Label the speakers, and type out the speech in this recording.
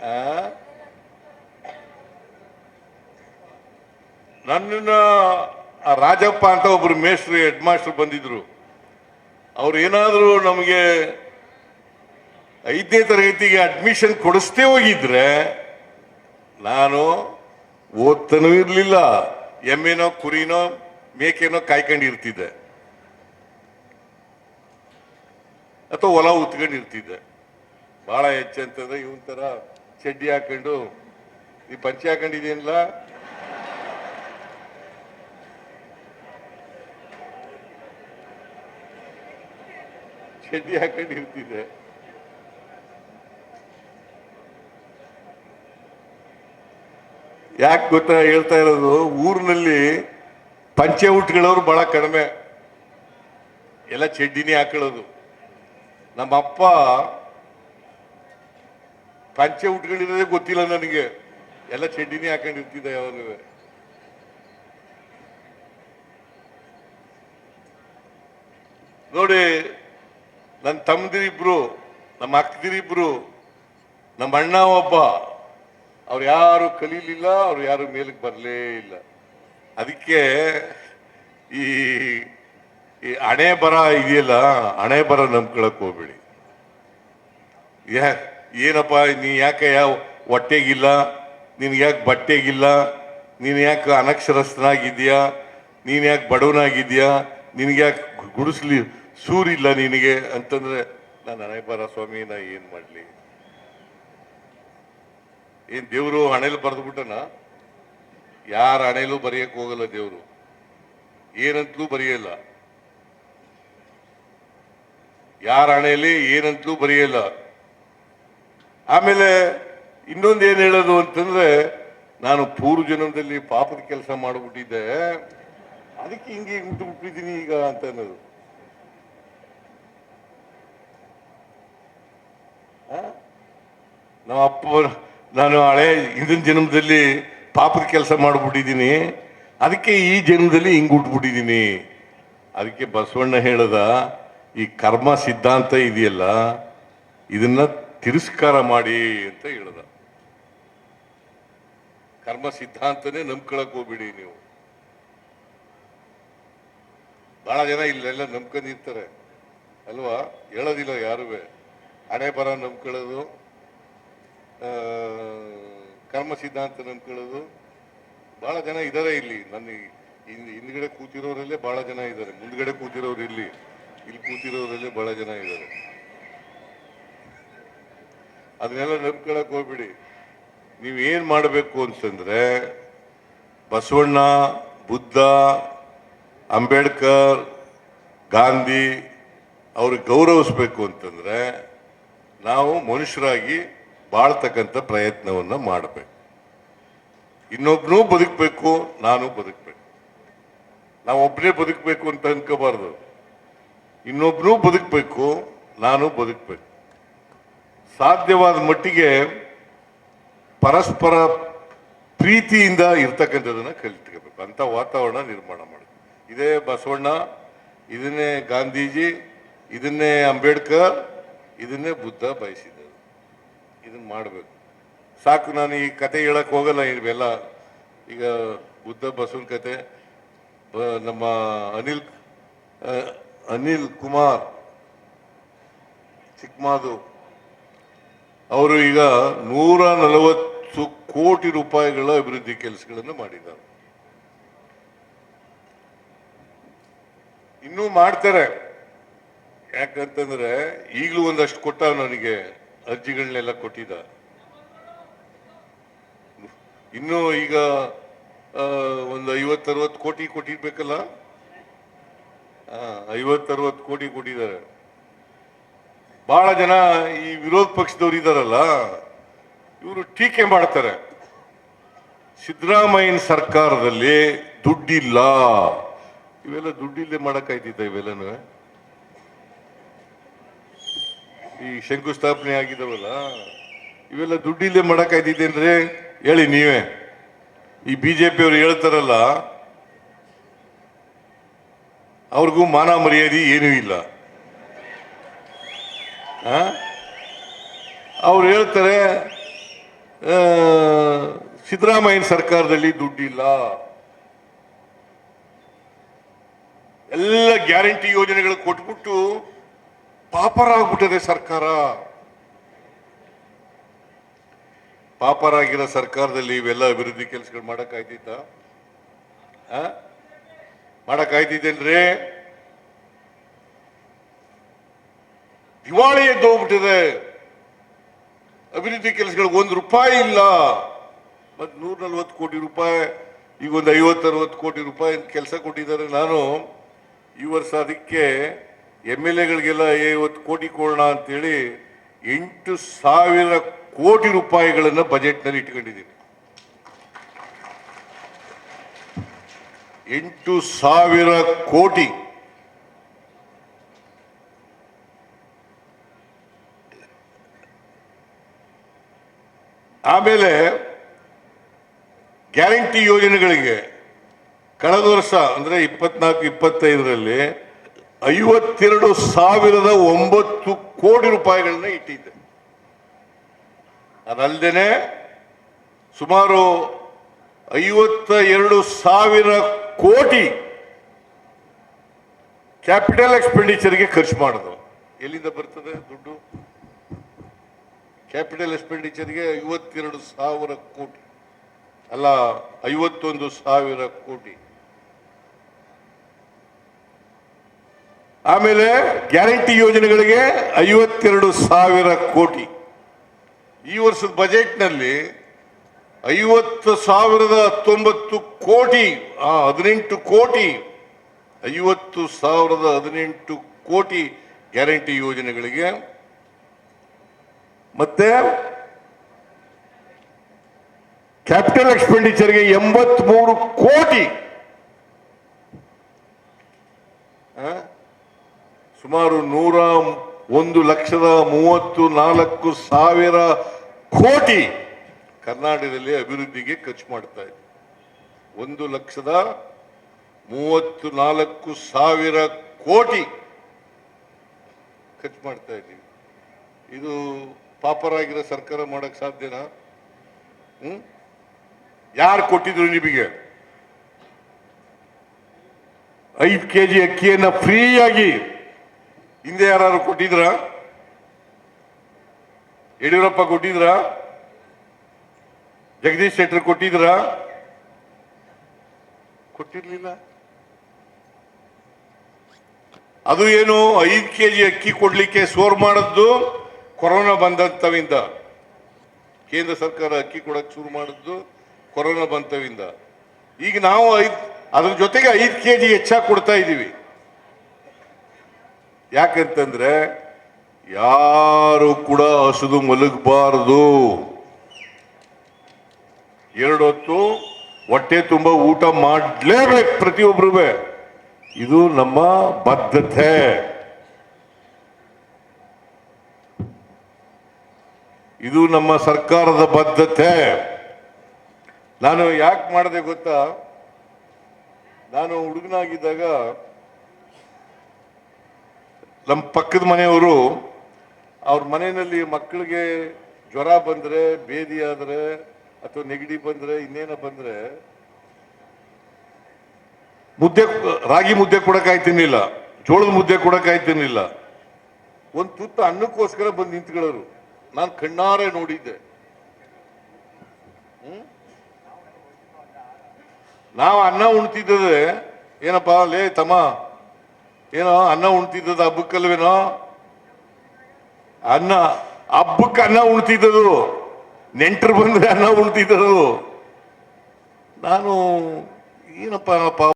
Speaker 1: ಆ? ರಾಜಪ್ಪ ಅಂತ ಒಬ್ರು ಮೇಸ್ಟ್ರು ಹೆಡ್ ಮಾಸ್ಟರ್ ಬಂದಿದ್ರು. ಅವ್ರು ಏನಾದರೂ ನಮಗೆ ಐದನೇ ತರಗತಿಗೆ ಅಡ್ಮಿಷನ್ ಕೊಡಿಸ್ತೇ ಹೋಗಿದ್ರೆ ನಾನು ಓದ್ತಾನೂ ಇರಲಿಲ್ಲ. ಎಮ್ಮೆನೋ, ಕುರಿನೋ, ಮೇಕೆನೋ ಕಾಯ್ಕೊಂಡಿರ್ತಿದ್ದೆ. ಅಥವಾ ಹೊಲ ಉತ್ಕೊಂಡಿರ್ತಿದ್ದೆ. ಭಾಳ ಹೆಚ್ಚಂತಂದ್ರೆ ಇವನ್ ಥರ ಚಡ್ಡಿ ಹಾಕೊಂಡು, ಈ ಪಂಚೆ ಹಾಕೊಂಡಿದ್ದೀನಿಲ್ಲ? ಚಡ್ಡಿ ಹಾಕೊಂಡು ಇರ್ತಿದ್ದೆ ಯಾಕೆ ಗೊತ್ತಾ ಹೇಳ್ತಾ ಇರೋದು, ಊರಿನಲ್ಲಿ ಪಂಚೆ ಉಟ್ಗಳವ್ರು ಬಹಳ ಕಡಿಮೆ. ಎಲ್ಲ ಚಡ್ಡಿನೇ ಹಾಕೊಳ್ಳೋದು. ನಮ್ಮ ಅಪ್ಪ ಪಂಚೆ ಉಟ್ಕೊಂಡಿರೋದೇ ಗೊತ್ತಿಲ್ಲ ನನಗೆ. ಎಲ್ಲ ಚಡ್ಡಿನೇ ಹಾಕೊಂಡಿರ್ತಿದ್ದೆ ಯಾವಾಗಲೂ ನೋಡಿ ನನ್ನ ತಮ್ಮದಿರಿಬ್ರು ನಮ್ಮ ಅಕ್ಕದಿರಿಬ್ರು ನಮ್ಮ ಅಣ್ಣ ಒಬ್ಬ, ಅವ್ರು ಯಾರು ಕಲೀಲಿಲ್ಲ, ಅವ್ರು ಯಾರು ಮೇಲಕ್ಕೆ ಬರಲೇ ಇಲ್ಲ. ಅದಕ್ಕೆ ಈ ಈ ಹಣೆ ಬರ ಇದೆಯಲ್ಲ, ಹಣೆ ಬರ ನಂಬ್ಕೊಳಕ್ ಹೋಗ್ಬೇಡಿ. ಯಾ ಏನಪ್ಪ, ನೀ ಯಾಕೆ ಯಾವ ಹೊಟ್ಟೆಗಿಲ್ಲ? ನಿನಗೆ ಯಾಕೆ ಬಟ್ಟೆಗಿಲ್ಲ? ನೀನು ಯಾಕೆ ಅನಕ್ಷರಸ್ಥನಾಗಿದ್ಯಾ ನೀನು ಯಾಕೆ ಬಡವನಾಗಿದ್ಯಾ ನಿನಗೆ ಯಾಕೆ ಗುಡಿಸ್ಲಿ ಸೂರಿಲ್ಲ ನಿನಗೆ? ಅಂತಂದರೆ, ನಾನು ಹಣೆ ಸ್ವಾಮಿ, ನಾ ಏನು ಮಾಡಲಿ? ಏನು ದೇವರು ಹಣೆಲು ಬರೆದ್ಬಿಟ್ಟನ ಯಾರ ಹಣೆಲೂ ಬರೆಯಕ್ಕೆ ಹೋಗಲ್ಲ ದೇವರು. ಏನಂತಲೂ ಬರೆಯಲ್ಲ. ಯಾರ ಹಣೆಯಲ್ಲಿ ಏನಂತಲೂ ಬರೆಯಲ್ಲ. ಆಮೇಲೆ ಇನ್ನೊಂದು ಏನ್ ಹೇಳೋದು ಅಂತಂದ್ರೆ, ನಾನು ಪೂರ್ವ ಜನ್ಮದಲ್ಲಿ ಪಾಪದ ಕೆಲಸ ಮಾಡಿಬಿಟ್ಟಿದ್ದೆ. ಅದಕ್ಕೆ ಹಿಂಗೆ ಬಿಟ್ಟಿದ್ದೀನಿ ಈಗ ಅಂತ ಅನ್ನೋದು? ನಮ್ಮ ಅಪ್ಪ ನಾನು ಹಳೆ ಹಿಂದಿನ ಜನ್ಮದಲ್ಲಿ ಪಾಪದ ಕೆಲಸ ಮಾಡಿಬಿಟ್ಟಿದ್ದೀನಿ. ಅದಕ್ಕೆ ಈ ಜನ್ಮದಲ್ಲಿ ಹಿಂಗೆ ಉಟ್ಬಿಟ್ಟಿದ್ದೀನಿ. ಅದಕ್ಕೆ ಬಸವಣ್ಣ ಹೇಳದ, ಈ ಕರ್ಮ ಸಿದ್ಧಾಂತ ಇದೆಯಲ್ಲ, ಇದನ್ನ ತಿರಸ್ಕಾರ ಮಾಡಿ ಅಂತ ಹೇಳದ. ಕರ್ಮ ಸಿದ್ಧಾಂತನೇ ನಂಬ್ಕೊಳಕ್ ಹೋಗ್ಬಿಡಿ ನೀವು. ಬಹಳ ಜನ ಇಲ್ಲೆಲ್ಲ ನಂಬ್ಕೊಂಡಿರ್ತಾರೆ ಅಲ್ವಾ? ಹೇಳೋದಿಲ್ಲ ಯಾರುವೆ. ಹಣೆ ಬರ ನಂಬ್ಕೊಳ್ಳೋದು ಕರ್ಮ ಸಿದ್ಧಾಂತ ನಂಬ್ಕೊಳ್ಳೋದು. ಬಹಳ ಜನ ಇದ್ದಾರೆ ಇಲ್ಲಿ. ನನ್ನ ಹಿಂದ್ಗಡೆ ಕೂತಿರೋರಲ್ಲೇ ಬಹಳ ಜನ ಇದ್ದಾರೆ ಮುಂದ್ಗಡೆ ಕೂತಿರೋರು ಇಲ್ಲಿ ಇಲ್ಲಿ ಕೂತಿರೋರಲ್ಲೇ ಬಹಳ ಜನ ಇದ್ದಾರೆ ಅದನ್ನೆಲ್ಲ ನಂಬ್ಕೊಳಕ್ ಹೋಗ್ಬಿಡಿ. ನೀವು ಏನ್ ಮಾಡಬೇಕು ಅಂತಂದ್ರೆ ಬಸವಣ್ಣ, ಬುದ್ಧ, ಅಂಬೇಡ್ಕರ್, ಗಾಂಧಿ ಅವ್ರಿಗೆ ಗೌರವಿಸ್ಬೇಕು ಅಂತಂದ್ರೆ, ನಾವು ಮನುಷ್ಯರಾಗಿ ಬಾಳ್ತಕ್ಕಂಥ ಪ್ರಯತ್ನವನ್ನ ಮಾಡಬೇಕು. ಇನ್ನೊಬ್ಬನೂ ಬದುಕಬೇಕು, ನಾನು ಬದುಕಬೇಕು. ನಾವು ಒಬ್ಬರೇ ಬದುಕಬೇಕು ಅಂತ ಅನ್ಕೋಬಾರ್ದು. ಇನ್ನೊಬ್ಬನೂ ಬದುಕಬೇಕು, ನಾನು ಬದುಕಬೇಕು. ಸಾಧ್ಯವಾದ ಮಟ್ಟಿಗೆ ಪರಸ್ಪರ ಪ್ರೀತಿಯಿಂದ ಇರ್ತಕ್ಕಂಥದನ್ನ ಕಲಿತ್ಕೋಬೇಕು. ಅಂತ ವಾತಾವರಣ ನಿರ್ಮಾಣ ಮಾಡಬೇಕು ಇದೇ ಬಸವಣ್ಣ, ಇದನ್ನೇ ಗಾಂಧೀಜಿ, ಇದನ್ನೇ ಅಂಬೇಡ್ಕರ್, ಇದನ್ನೇ ಬುದ್ಧ ಬಯಸಿದ್ದರು. ಇದನ್ನ ಮಾಡಬೇಕು. ಸಾಕು, ನಾನು ಈ ಕತೆ ಹೇಳಕ್ಕೆ ಹೋಗಲ್ಲ, ಇವೆಲ್ಲ ಈಗ ಬುದ್ಧ ಬಸವನ ಕತೆ. ನಮ್ಮ ಅನಿಲ್ ಅನಿಲ್ ಕುಮಾರ್ ಚಿಕ್ಕಮಾದು ಅವರು ಈಗ ನೂರ ನಲವತ್ತು ಕೋಟಿ ರೂಪಾಯಿಗಳ ಅಭಿವೃದ್ಧಿ ಕೆಲಸಗಳನ್ನು ಮಾಡಿದ್ದಾರೆ. ಇನ್ನೂ ಮಾಡ್ತಾರೆ. ಯಾಕಂತಂದ್ರೆ ಈಗಲೂ ಒಂದಷ್ಟು ಕೊಟ್ಟ ನನಗೆ ಅರ್ಜಿಗಳನ್ನೆಲ್ಲ ಕೊಟ್ಟಿದ್ದ ಇನ್ನು ಈಗ ಒಂದು ಐವತ್ತರವತ್ತು ಕೋಟಿ ಕೊಟ್ಟಿರ್ಬೇಕಲ್ಲ? ಐವತ್ತರವತ್ತು ಕೋಟಿ ಕೊಟ್ಟಿದ್ದಾರೆ. ಬಹಳ ಜನ ಈ ವಿರೋಧ ಪಕ್ಷದವ್ರು ಇದಾರಲ್ಲ, ಇವರು ಟೀಕೆ ಮಾಡ್ತಾರೆ. ಸಿದ್ದರಾಮಯ್ಯನ ಸರ್ಕಾರದಲ್ಲಿ ದುಡ್ಡಿಲ್ಲ. ಇವೆಲ್ಲ ದುಡ್ಡಿಲ್ಲದೆ ಮಾಡಕ್ಕಾಯ್ತಿದ್ದ ಇವೆಲ್ಲನೂ? ಈ ಶಂಕುಸ್ಥಾಪನೆ ಆಗಿದಾವಲ್ಲ, ಇವೆಲ್ಲ ದುಡ್ಡಿಲ್ಲದೆ ಮಾಡೋಕ್ಕಾಯ್ತಿದ್ದೆ ಅಂದ್ರೆ ಹೇಳಿ ನೀವೇ. ಈ ಬಿಜೆಪಿ ಅವರು ಹೇಳ್ತಾರಲ್ಲ, ಅವ್ರಿಗೂ ಮಾನ ಮರ್ಯಾದೆ ಏನೂ ಇಲ್ಲ. ಅವ್ರು ಹೇಳ್ತಾರೆ ಸಿದ್ದರಾಮಯ್ಯ ಸರ್ಕಾರದಲ್ಲಿ ದುಡ್ಡಿಲ್ಲ. ಎಲ್ಲ ಗ್ಯಾರಂಟಿ ಯೋಜನೆಗಳು ಕೊಟ್ಬಿಟ್ಟು ಪಾಪರಾಗ್ಬಿಟ್ಟದೆ ಸರ್ಕಾರ. ಪಾಪರಾಗಿರೋ ಸರ್ಕಾರದಲ್ಲಿ ಇವೆಲ್ಲ ಅಭಿವೃದ್ಧಿ ಕೆಲಸಗಳು ಮಾಡಕ್ಕಾಯ್ತಿತ್ತ? ಮಾಡಕ್ಕಾಯ್ತಿದ್ದೇನ್ರಿ ದಿವಾಳಿ ಎದ್ದು ಹೋಗ್ಬಿಟ್ಟಿದೆ ಅಭಿವೃದ್ಧಿ ಕೆಲಸಗಳಿಗೆ ಒಂದು ರೂಪಾಯಿ ಇಲ್ಲ. ಮತ್ ನೂರ ನಲ್ವತ್ತು ಕೋಟಿ ರೂಪಾಯಿ, ಈಗ ಒಂದು ಐವತ್ತು ಅರವತ್ತು ಕೋಟಿ ರೂಪಾಯಿ ಕೆಲಸ ಕೊಟ್ಟಿದ್ದಾರೆ ನಾನು. ಈ ವರ್ಷ ಅದಕ್ಕೆ ಎಂ ಎಲ್ ಎಗಳಿಗೆಲ್ಲ ಐವತ್ತು ಕೋಟಿ ಕೊಡೋಣ ಅಂತೇಳಿ ಎಂಟು ಸಾವಿರ ಕೋಟಿ ರೂಪಾಯಿಗಳನ್ನು ಬಜೆಟ್ನಲ್ಲಿ ಇಟ್ಕೊಂಡಿದ್ದೀನಿ. ಎಂಟು ಸಾವಿರ ಕೋಟಿ. ಆಮೇಲೆ ಗ್ಯಾರಂಟಿ ಯೋಜನೆಗಳಿಗೆ ಕಳೆದ ವರ್ಷ, ಅಂದ್ರೆ ಇಪ್ಪತ್ನಾಲ್ಕು, ಇಪ್ಪತ್ತೈದರಲ್ಲಿ ಐವತ್ತೆರಡು ಸಾವಿರದ ಒಂಬತ್ತು ಕೋಟಿ ರೂಪಾಯಿಗಳನ್ನ ಇಟ್ಟಿದ್ದೆ. ಅದಲ್ಲದೆ ಸುಮಾರು ಐವತ್ತ ಎರಡು ಸಾವಿರ ಕೋಟಿ ಕ್ಯಾಪಿಟಲ್ ಎಕ್ಸ್ಪೆಂಡಿಚರ್ಗೆ ಖರ್ಚು ಮಾಡಿದ್ರು. ಎಲ್ಲಿಂದ ಬರ್ತದೆ ದುಡ್ಡು? ಕ್ಯಾಪಿಟಲ್ ಎಕ್ಸ್ಪೆಂಡಿಚರ್ಗೆ ಐವತ್ತೆರಡು ಸಾವಿರ ಕೋಟಿ. ಅಲ್ಲ, ಐವತ್ತೊಂದು ಸಾವಿರ ಕೋಟಿ. ಆಮೇಲೆ ಗ್ಯಾರಂಟಿ ಯೋಜನೆಗಳಿಗೆ ಐವತ್ತೆರಡು ಸಾವಿರ ಕೋಟಿ. ಈ ವರ್ಷದ ಬಜೆಟ್ನಲ್ಲಿ ಐವತ್ತು ಸಾವಿರದ ಹತ್ತೊಂಬತ್ತು ಕೋಟಿ ಹದಿನೆಂಟು ಕೋಟಿ, ಐವತ್ತು ಸಾವಿರದ ಹದಿನೆಂಟು ಕೋಟಿ ಗ್ಯಾರಂಟಿ ಯೋಜನೆಗಳಿಗೆ ಮತ್ತೆ ಕ್ಯಾಪಿಟಲ್ ಎಕ್ಸ್ಪೆಂಡಿಚರ್ಗೆ ಎಂಬತ್ಮೂರು ಕೋಟಿ. ಆ? ಸುಮಾರು ನೂರ ಒಂದು ಲಕ್ಷದ ಮೂವತ್ತು ನಾಲ್ಕು ಸಾವಿರ ಕೋಟಿ ಕರ್ನಾಟಕದಲ್ಲಿ ಅಭಿವೃದ್ಧಿಗೆ ಖರ್ಚು ಮಾಡ್ತಾ ಇದೆ. ಒಂದು ಲಕ್ಷದ ಮೂವತ್ತು ನಾಲ್ಕು ಸಾವಿರ ಕೋಟಿ ಖರ್ಚು ಮಾಡ್ತಾ ಇದ್ದೀವಿ. ಇದು ಪಾಪರಾಗಿರೋ ಸರ್ಕಾರ ಮಾಡಕ್ ಸಾಧ್ಯನಾ? ಹ್ಮ್? ಯಾರು ಕೊಟ್ಟಿದ್ರು ನಿಮಗೆ? ಐದು ಕೆ ಜಿ ಅಕ್ಕಿಯನ್ನ ಫ್ರೀಯಾಗಿ ಹಿಂದೆ ಯಾರು ಕೊಟ್ಟಿದ್ರ? ಯಡಿಯೂರಪ್ಪ ಕೊಟ್ಟಿದ್ರ? ಜಗದೀಶ್ ಶೆಟ್ಟರ್ ಕೊಟ್ಟಿದ್ರ? ಕೊಟ್ಟಿರ್ಲಿಲ್ಲ. ಅದು ಏನು ಐದು ಕೆ ಜಿ ಅಕ್ಕಿ ಕೊಡ್ಲಿಕ್ಕೆ ಸೋರ್ ಮಾಡದ್ದು? ಕೊರೋನಾ ಬಂದಂಥವಿಂದ ಕೇಂದ್ರ ಸರ್ಕಾರ ಅಕ್ಕಿ ಕೊಡಕ್ಕೆ ಶುರು ಮಾಡಿದ್ದು ಕೊರೋನಾ ಬಂತವಿಂದ. ಈಗ ನಾವು ಐದು, ಅದ್ರ ಜೊತೆಗೆ ಐದು ಕೆ ಜಿ ಹೆಚ್ಚಾಗಿ ಕೊಡ್ತಾ ಇದ್ದೀವಿ ಯಾಕಂತಂದ್ರೆ ಯಾರು ಕೂಡ ಹಸುದು ಮಲಗಬಾರದು. ಎರಡು ಹೊತ್ತು ಹೊಟ್ಟೆ ತುಂಬ ಊಟ ಮಾಡಲೇಬೇಕು ಪ್ರತಿಯೊಬ್ಬರೂ ಇದು ನಮ್ಮ ಬದ್ಧತೆ. ಇದು ನಮ್ಮ ಸರ್ಕಾರದ ಬದ್ಧತೆ. ನಾನು ಯಾಕೆ ಮಾಡಿದೆ ಗೊತ್ತಾ? ನಾನು ಹುಡುಗನಾಗಿದ್ದಾಗ ನಮ್ಮ ಪಕ್ಕದ ಮನೆಯವರು ಅವ್ರ ಮನೆಯಲ್ಲಿ ಮಕ್ಕಳಿಗೆ ಜ್ವರ ಬಂದ್ರೆ, ಬೇದಿ ಆದ್ರೆ, ಅಥವಾ ನೆಗಡಿ ಬಂದ್ರೆ, ಇನ್ನೇನ ಬಂದ್ರೆ ಮುದ್ದೆ ರಾಗಿ ಮುದ್ದೆ ಕೊಡಕ್ಕಾಯ್ತಿರ್ಲಿಲ್ಲ ಜೋಳದ ಮುದ್ದೆ ಕೊಡಕ್ಕಾಯ್ತಿರ್ಲಿಲ್ಲ ಒಂದು ತುತ್ತ ಅನ್ನಕ್ಕೋಸ್ಕರ ಬಂದು ನಿಂತ್ಕೊಳ್ಳೋರು. ನಾನು ಕಣ್ಣಾರೆ ನೋಡಿದ್ದೆ? ನಾವು ಅನ್ನ ಉಣ್ತಿದ್ದದೆ ಏನಪ್ಪ, ಲೇ ತಮ್ಮ, ಏನೋ ಅನ್ನ ಉಣ್ತಿದ್ದದ ಹಬ್ಬಕ್ಕಲ್ವೇನೋ? ಅನ್ನ, ಹಬ್ಬಕ್ಕೆ ಅನ್ನ ಉಣ್ತಿದ್ದದು ನೆಂಟರು ಬಂದ್ರೆ ಅನ್ನ ಉಣ್ತಿದ್ದದು ನಾನು, ಏನಪ್ಪ ಪಾಪ